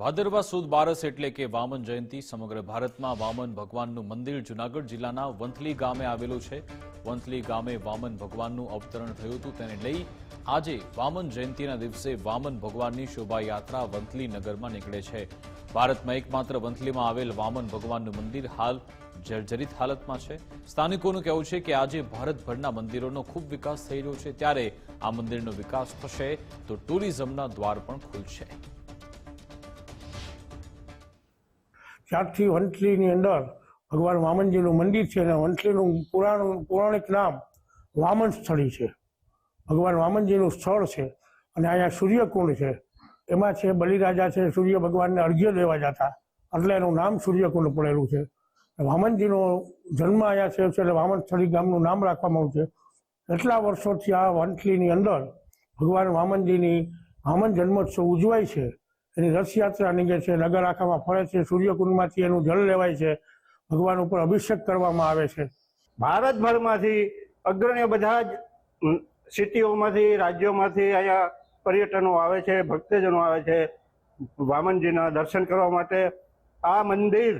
ભાદરવા સુદ બારસ એટલે કે વામન જયંતિ સમગ્ર ભારતમાં વામન ભગવાનનું મંદિર જુનાગઢ જિલ્લાના વંથલી ગામે આવેલું છે. વંથલી ગામે વામન ભગવાનનું અવતરણ થયું હતું તેને લઈ આજે વામન જયંતિના દિવસે વામન ભગવાનની શોભાયાત્રા વંથલી નગરમાં નીકળે છે. ભારતમાં એકમાત્ર વંથલીમાં આવેલ વામન ભગવાનનું મંદિર હાલ જર્જરિત હાલતમાં છે. સ્થાનિકોનું કહેવું છે કે આજે ભારતભરના મંદિરોનો ખૂબ વિકાસ થઈ રહ્યો છે. ત્યારે આ મંદિરનો વિકાસ થશે તો ટુરિઝમના દ્વાર પણ ખુલશે. ત્યારથી વંથલીની અંદર ભગવાન વામનજીનું મંદિર છે અને વંથલીનું પુરાણ, પૌરાણિક નામ વામન સ્થળી છે. ભગવાન વામનજીનું સ્થળ છે અને અહીંયા સૂર્યકુંડ છે. એમાં છે બલિરાજા છે, સૂર્ય ભગવાનને અર્ઘ્ય દેવા જતા. એટલે એનું નામ સૂર્યકુંડ પડેલું છે. વામનજીનો જન્મ અહીંયા છે એટલે વામન સ્થળી ગામનું નામ રાખવામાં આવ્યું છે. એટલા વર્ષોથી આ વંથલીની અંદર ભગવાન વામનજીની વામન જન્મોત્સવ ઉજવાય છે. એની રથયાત્રા નીકળે છે નગર આખામાં ફરે છે, સૂર્યકુંડમાંથી એનું જળ લેવાય છે, ભગવાન ઉપર અભિષેક કરવામાં આવે છે. ભારતભરમાંથી અગ્રણીય બધા જ સિટીઓમાંથી, રાજ્યોમાંથી અહીંયા પર્યટનો આવે છે, ભક્તજનો આવે છે, વામનજીના દર્શન કરવા માટે. આ મંદિર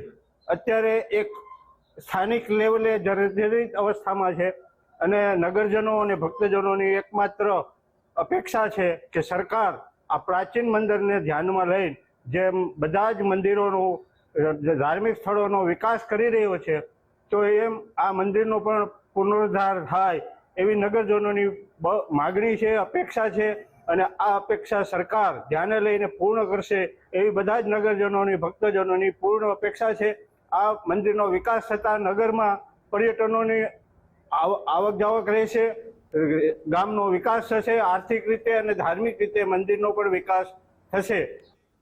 અત્યારે એક સ્થાનિક લેવલે જર્જરિત અવસ્થામાં છે અને નગરજનો અને ભક્તજનોની એકમાત્ર અપેક્ષા છે કે સરકાર આ પ્રાચીન મંદિરને ધ્યાનમાં લઈને જેમ બધા જ મંદિરોનો ધાર્મિક સ્થળોનો વિકાસ કરી રહ્યો છે, તો એમ આ મંદિરનો પણ પુનરુદ્ધાર થાય એવી નગરજનોની માગણી છે, અપેક્ષા છે અને આ અપેક્ષા સરકાર ધ્યાને લઈને પૂર્ણ કરશે એવી બધા જ નગરજનોની, ભક્તજનોની પૂર્ણ અપેક્ષા છે. આ મંદિરનો વિકાસ થતાં નગરમાં પર્યટનોની આવક જાવક રહેશે, ગામનો વિકાસ થશે, આર્થિક રીતે અને ધાર્મિક રીતે મંદિરનો પણ વિકાસ થશે.